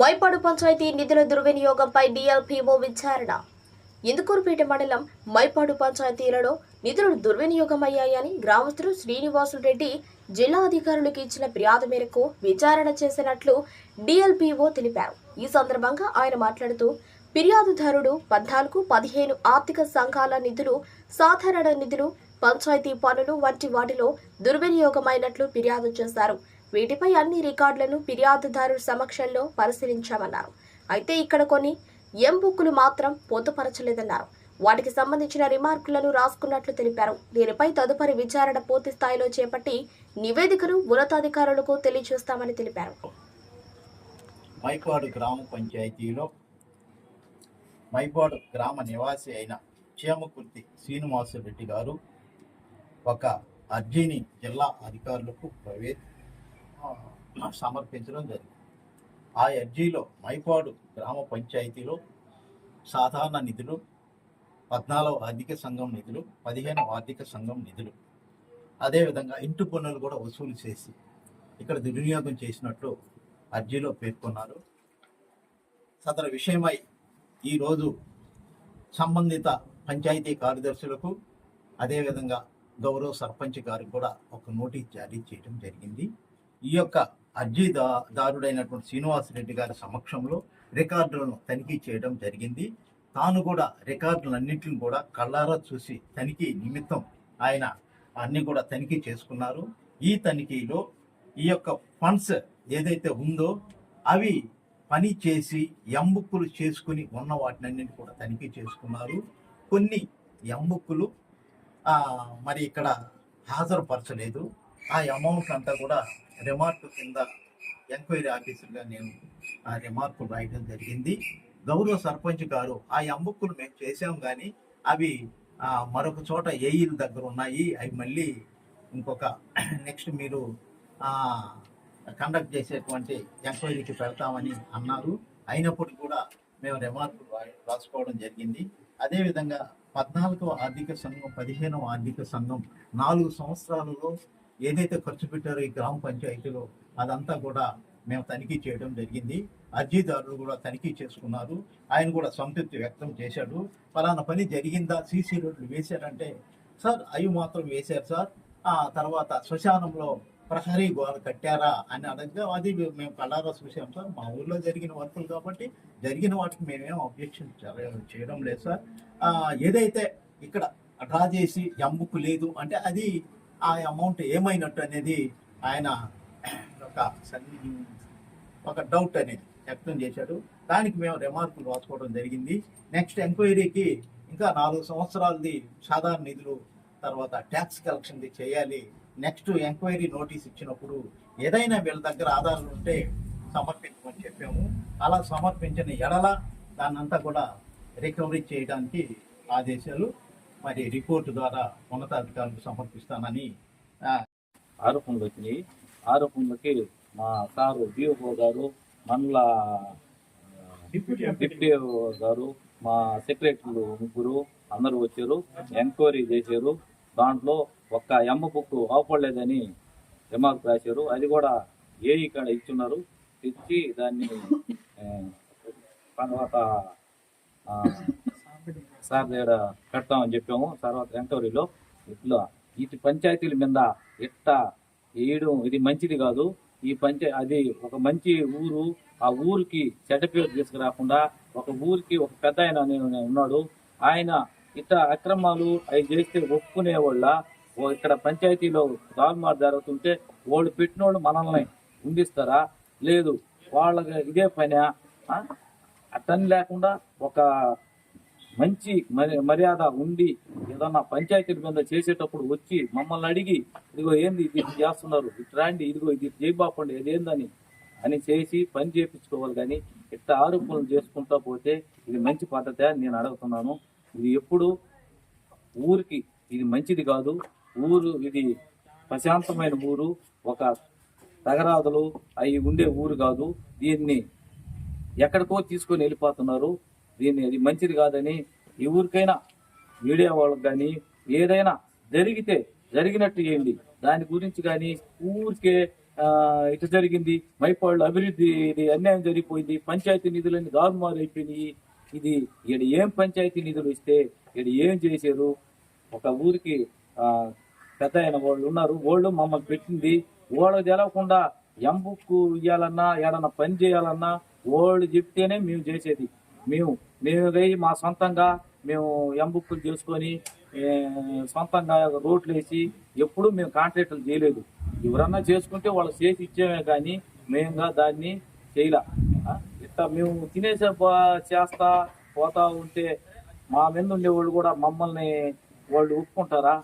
మైపాడు పంచాయతీ నిధుల దుర్వినియోగంపై డిఎల్పిఓ విచారణ. ఇందుకూరుపేట మండలం మైపాడు పంచాయతీలలో నిధులు దుర్వినియోగమయ్యాయని గ్రామస్తులు శ్రీనివాసులు రెడ్డి జిల్లా అధికారులకు ఇచ్చిన ఫిర్యాదు మేరకు విచారణ చేసినట్లు డిఎల్పిఓ తెలిపారు. ఈ సందర్భంగా ఆయన మాట్లాడుతూ ఫిర్యాదుదారుడు పద్నాలుగు పదిహేను ఆర్థిక సంఘాల నిధులు సాధారణ నిధులు పంచాయతీ పనులు వంటి వాటిలో దుర్వినియోగమైనట్లు ఫిర్యాదు చేశారు. వీటిపై అన్ని రికార్డులను ఫిర్యాదుదారు సమక్షంలో పరిశీలించామన్నారు. అయితే ఇక్కడ కొన్ని ఎం బుక్కులు మాత్రం పొందుపరచలేదన్నారు. వాటికి సంబంధించిన రిమార్కులను రాసుకున్నట్లు తెలిపారు. దీనిపై తదుపరి విచారణ పూర్తి స్థాయిలో చేపట్టి నివేదికను ఉన్నతాధికారులకు తెలియజేస్తామని తెలిపారు. మైపాడు గ్రామ పంచాయతీలో మైపాడు గ్రామ నివాసి అయిన చేమకుర్తి శ్రీనివాసరెడ్డి గారు ఒక అర్జీని జిల్లా అధికారులకు ప్రవే సమర్పించడం జరిగింది. ఆ అర్జీలో మైపాడు గ్రామ పంచాయతీలో సాధారణ నిధులు పద్నాలుగు ఆర్థిక సంఘం నిధులు పదిహేను ఆర్థిక సంఘం నిధులు. అదేవిధంగా ఇంటి పన్నులు కూడా వసూలు చేసి ఇక్కడ దుర్వినియోగం చేసినట్లు అర్జీలో పేర్కొన్నారు. సదరు విషయమై ఈరోజు సంబంధిత పంచాయతీ కార్యదర్శులకు అదేవిధంగా గౌరవ సర్పంచ్ గారికి కూడా ఒక నోటీస్ జారీ చేయడం జరిగింది. ఈ యొక్క అర్జీదారుడైనటువంటి శ్రీనివాసరెడ్డి గారి సమక్షంలో రికార్డులను తనిఖీ చేయడం జరిగింది. తాను కూడా రికార్డులన్నింటిని కూడా కళ్ళారా చూసి తనిఖీ నిమిత్తం ఆయన అన్ని కూడా తనిఖీ చేసుకున్నారు. ఈ తనిఖీలో ఈ యొక్క ఫండ్స్ ఏదైతే ఉందో అవి పని చేసి ఎంబుక్కులు చేసుకుని ఉన్న వాటినన్నింటి కూడా తనిఖీ చేసుకున్నారు. కొన్ని ఎంబుక్కులు మరి ఇక్కడ హాజరుపరచలేదు. ఆ అమౌంట్ అంతా కూడా రిమార్క్ కింద ఎంక్వైరీ ఆఫీసర్గా నేను ఆ రిమార్కులు రాయడం జరిగింది. గౌరవ సర్పంచ్ గారు ఆ ఎంబుక్కులు మేము చేసాం కానీ అవి మరొక చోట ఏఈల దగ్గర ఉన్నాయి. అవి మళ్ళీ ఇంకొక నెక్స్ట్ మీరు కండక్ట్ చేసేటువంటి ఎంక్వైరీకి పెడతామని అన్నారు. అయినప్పటికీ కూడా మేము రిమార్కులు రాసుకోవడం జరిగింది. అదేవిధంగా పద్నాలుగవ ఆర్థిక సంఘం పదిహేనవ ఆర్థిక సంఘం నాలుగు సంవత్సరాలలో ఏదైతే ఖర్చు పెట్టారో ఈ గ్రామ పంచాయతీలో అదంతా కూడా మేము తనిఖీ చేయడం జరిగింది. అర్జీదారులు కూడా తనిఖీ చేసుకున్నారు. ఆయన కూడా సంతృప్తి వ్యక్తం చేశాడు. ఫలానా పని జరిగిందా? సీసీ రోడ్లు వేశారంటే సార్ అవి మాత్రం వేశారు సార్. ఆ తర్వాత శ్మశానంలో ప్రహరీ గోడ కట్టారా అని అడగగా అది మేము కళ్ళారా చూసాం సార్. మా ఊర్లో జరిగిన వర్కులు కాబట్టి జరిగిన వాటికి మేమేం అబ్జెక్షన్ చేయడం లేదు సార్. ఏదైతే ఇక్కడ డ్రా చేసి జంబుకు లేదు అంటే అది ఆ అమౌంట్ ఏమైనట్టు అనేది ఆయన ఒక ఒక డౌట్ అనేది వ్యక్తం చేశాడు. దానికి మేము రిమార్కులు రాసుకోవడం జరిగింది. నెక్స్ట్ ఎంక్వైరీకి ఇంకా నాలుగు సంవత్సరాలది సాధారణ నిధులు తర్వాత ట్యాక్స్ కలెక్షన్ది చేయాలి. నెక్స్ట్ ఎంక్వైరీ నోటీస్ ఇచ్చినప్పుడు ఏదైనా వీళ్ళ దగ్గర ఆధారాలు ఉంటే సమర్పించమని చెప్పాము. అలా సమర్పించిన ఎడల దాన్నంతా కూడా రికవరీ చేయడానికి ఆదేశాలు మరి రిపోర్టు ద్వారా ఉన్నతాధికారులకు సమర్పిస్తానని ఆరోపణలు వచ్చినాయి ఆరోపణలకి మా సారు డిఓ గారు మండల డిప్యూటీ గారు మా సెక్రటరీలు ముగ్గురు అందరూ వచ్చారు ఎంక్వైరీ చేశారు. దాంట్లో ఒక్క ఎమ్మ బుక్ అవపడలేదని రిమార్క్ రాశారు. అది కూడా ఏ ఇక్కడ ఇచ్చున్నారు. తెచ్చి దాన్ని తర్వాత సార్ దగ్గర పెడతామని చెప్పాము. తర్వాత ఎంక్వైరీలో ఇట్లా ఇటు పంచాయతీల మీద ఇట్ట వేయడం ఇది మంచిది కాదు. ఈ పంచాయ అది ఒక మంచి ఊరు. ఆ ఊరికి చెడ్డ పేరు తీసుకురాకుండా ఒక ఊరికి ఒక పెద్ద ఆయన ఉన్నాడు. ఆయన ఇట్ట అక్రమాలు అవి చేస్తే ఒప్పుకునే వాళ్ళ ఇక్కడ పంచాయతీలో దాల్మార్ జరుగుతుంటే వాళ్ళు పెట్టిన వాళ్ళు మనల్ని ఉండిస్తారా? లేదు వాళ్ళకి ఇదే పని. అతని లేకుండా ఒక మంచి మర్యాద ఉండి ఏదన్నా పంచాయతీల మీద చేసేటప్పుడు వచ్చి మమ్మల్ని అడిగి ఇదిగో ఏంది ఇది చేస్తున్నారు? ఇటు రాండి ఇదిగో ఇది చేయబాపండి ఇదేందని అని చేసి పని చేయించుకోవాలి కానీ ఇట్లా ఆరోపణలు చేసుకుంటా పోతే ఇది మంచి పద్ధతి అని నేను అడుగుతున్నాను. ఇది ఎప్పుడు ఊరికి ఇది మంచిది కాదు. ఊరు ఇది ప్రశాంతమైన ఊరు. ఒక తగరాదులు అవి ఉండే ఊరు కాదు. దీన్ని ఎక్కడికో తీసుకొని వెళ్ళిపోతున్నారు. దీన్ని అది మంచిది కాదని ఎవరికైనా మీడియా వాళ్ళకి కానీ ఏదైనా జరిగితే జరిగినట్టు ఏంటి దాని గురించి కానీ ఊరికే ఆ, ఇటు జరిగింది మైపాళ్ళు అభివృద్ధి ఇది అన్యాయం జరిగిపోయింది పంచాయతీ నిధులన్నీ దారుమారు అయిపోయినాయి. ఇది ఈడ ఏం పంచాయతీ నిధులు ఇస్తే ఈడ ఏం చేశారు? ఒక ఊరికి ఆ, పెద్ద అయిన వాళ్ళు ఉన్నారు. వాళ్ళు మమ్మల్ని పెట్టింది. వాళ్ళు తెలవకుండా ఎంబుక్కు ఇవ్వాలన్నా ఏడన్నా పని చేయాలన్నా వాళ్ళు చెప్తేనే మేము చేసేది. మేము మేము పోయి మా సొంతంగా మేము ఎంబుక్కులు చేసుకొని సొంతంగా రోడ్లు వేసి ఎప్పుడు మేము కాంట్రాక్టులు చేయలేదు. ఎవరన్నా చేసుకుంటే వాళ్ళు చేసి ఇచ్చేమే కానీ మేముగా దాన్ని చేయలే. ఇట్లా మేము తినేసే చేస్తా పోతా ఉంటే మా మీద ఉండే వాళ్ళు కూడా మమ్మల్ని వాళ్ళు ఒప్పుకుంటారా?